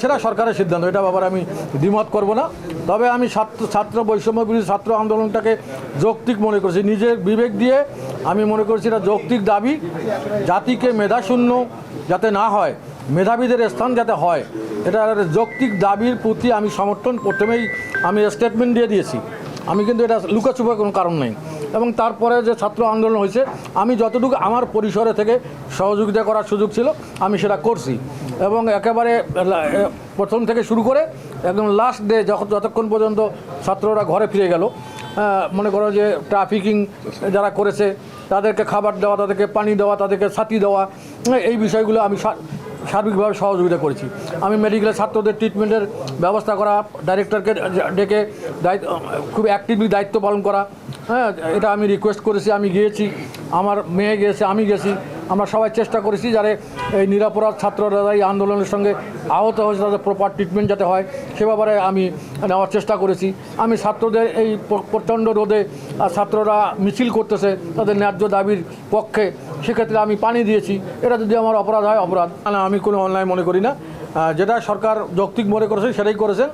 সেটা সরকারের সিদ্ধান্ত, এটা ব্যাপারে আমি দ্বিমত করব না। তবে আমি ছাত্র ছাত্র বৈষম্য বিরোধী ছাত্র আন্দোলনটাকে যৌক্তিক মনে করছি। নিজের বিবেক দিয়ে আমি মনে করছি এটা যৌক্তিক দাবি, জাতিকে মেধাশূন্য যাতে না হয়, মেধাবীদের স্থান যাতে হয়। এটা যৌক্তিক দাবির প্রতি আমি সমর্থন প্রথমেই আমি স্টেটমেন্ট দিয়ে দিয়েছি। আমি কিন্তু এটা লুকাচুপার কোনো কারণ নেই। এবং তারপরে যে ছাত্র আন্দোলন হয়েছে, আমি যতটুকু আমার পরিসরে থেকে সহযোগিতা করার সুযোগ ছিল, আমি সেটা করছি। এবং একেবারে প্রথম থেকে শুরু করে একদম লাস্ট ডে যখন যতক্ষণ পর্যন্ত ছাত্ররা ঘরে ফিরে গেল মনে করো যে ট্রাফিকিং যারা করেছে, তাদেরকে খাবার দেওয়া, তাদেরকে পানি দেওয়া, তাদেরকে ছাতি দেওয়া এই বিষয়গুলো আমি সার্বিকভাবে সহযোগিতা করেছি। আমি মেডিকেলের ছাত্রদের ট্রিটমেন্টের ব্যবস্থা করা ডাইরেক্টরকে ডেকে দায়িত্ব, খুব অ্যাক্টিভলি দায়িত্ব পালন করা হ্যাঁ এটা আমি রিকোয়েস্ট করেছি, আমি গিয়েছি, আমার মেয়ে গিয়েছে, আমি গেছি আমরা সবাই চেষ্টা করেছি যাতে এই নিরাপরাধ ছাত্ররা এই আন্দোলনের সঙ্গে আহত হয়েছে, তাদের প্রপার ট্রিটমেন্ট যাতে হয়, সে ব্যাপারে আমি নেওয়ার চেষ্টা করেছি। আমি ছাত্রদের এই প্রচণ্ড রোদে ছাত্ররা মিছিল করতেছে, তাদের ন্যায্য দাবির পক্ষে। সেক্ষেত্রে আমি পানি দিয়েছি। এটা যদি আমার অপরাধ হয়, অপরাধ। না আমি কোনো অনলাইন মনে করি না। যেটা সরকার যৌক্তিক মনে করেছে, সেটাই করেছেন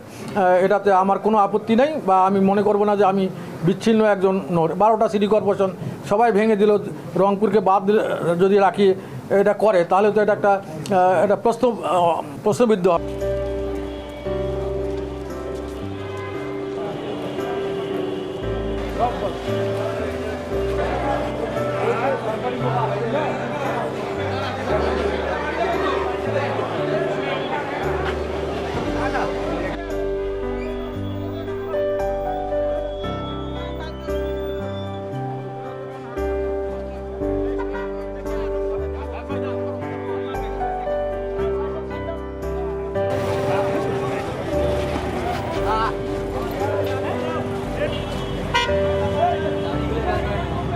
এটাতে আমার কোনো আপত্তি নেই বা আমি মনে করব না যে আমি বিচ্ছিন্ন একজন বারোটা সিটি কর্পোরেশন সবাই ভেঙে দিল, রংপুরকে বাদ যদি রাখি, এটা করে, তাহলে তো এটা একটা একটা প্রশ্ন প্রশ্নবিদ্ধ হবে।